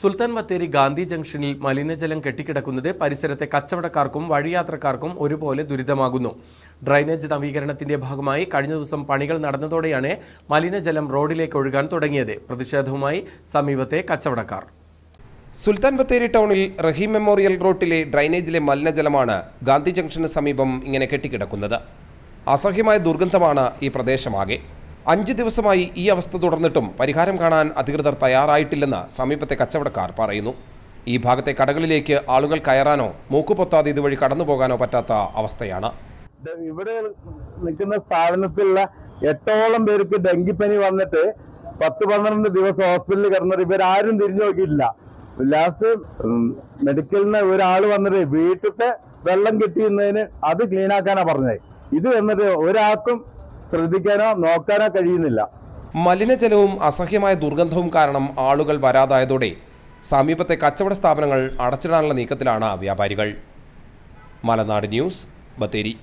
സുൽത്താൻ ബത്തേരി ഗാന്ധി ജംഗ്ഷനിൽ മലിനജലം കെട്ടിക്കിടക്കുന്നത് പരിസരത്തെ കച്ചവടക്കാർക്കും വഴിയാത്രക്കാർക്കും ഒരുപോലെ ദുരിതമാകുന്നു. ഡ്രൈനേജ് നവീകരണത്തിന്റെ ഭാഗമായി കഴിഞ്ഞ ദിവസം പണികൾ നടന്നതോടെയാണ് മലിനജലം റോഡിലേക്ക് ഒഴുകാൻ തുടങ്ങിയത്. പ്രതിഷേധവുമായി സമീപത്തെ കച്ചവടക്കാർ. സുൽത്താൻ ബത്തേരി ടൗണിൽ റഹീം മെമ്മോറിയൽ റോഡിലെ ഡ്രൈനേജിലെ മലിനജലമാണ് ഗാന്ധി ജംഗ്ഷന് സമീപം ഇങ്ങനെ കെട്ടിക്കിടക്കുന്നത്. അസഹ്യമായ ദുർഗന്ധമാണ് ഈ പ്രദേശമാകെ. അഞ്ച് ദിവസമായി ഈ അവസ്ഥ തുടർന്നിട്ടും പരിഹാരം കാണാൻ അധികൃതർ തയ്യാറായിട്ടില്ലെന്ന് സമീപത്തെ കച്ചവടക്കാർ പറയുന്നു. ഈ ഭാഗത്തെ കടകളിലേക്ക് ആളുകൾ കയറാനോ മൂക്കുപൊത്താതെ ഇതുവഴി കടന്നു പോകാനോ പറ്റാത്ത അവസ്ഥയാണ്. ഇവിടെ നിൽക്കുന്ന സ്ഥാപനത്തിലുള്ള എട്ടോളം പേർക്ക് ഡെങ്കിപ്പനി വന്നിട്ട് പത്ത് പന്ത്രണ്ട് ദിവസം ഹോസ്പിറ്റലിൽ കിടന്നിട്ട് ഇവരാരും തിരിഞ്ഞു നോക്കിയില്ല ലാസ്റ്റ് മെഡിക്കലിൽ നിന്ന് ഒരാൾ വന്നിട്ട് വീട്ടിലത്തെ വെള്ളം കിട്ടിയുന്നതിന് അത് ക്ലീൻ ആക്കാനാ പറഞ്ഞത്. ഇത് എന്നിട്ട് ഒരാൾക്കും ശ്രദ്ധിക്കാനോ നോക്കാനോ കഴിയുന്നില്ല. മലിനജലവും അസഹ്യമായ ദുർഗന്ധവും കാരണം ആളുകൾ വരാതായതോടെ സമീപത്തെ കച്ചവട സ്ഥാപനങ്ങൾ അടച്ചിടാനുള്ള നീക്കത്തിലാണ് വ്യാപാരികൾ. മലനാട് ന്യൂസ് ബത്തേരി.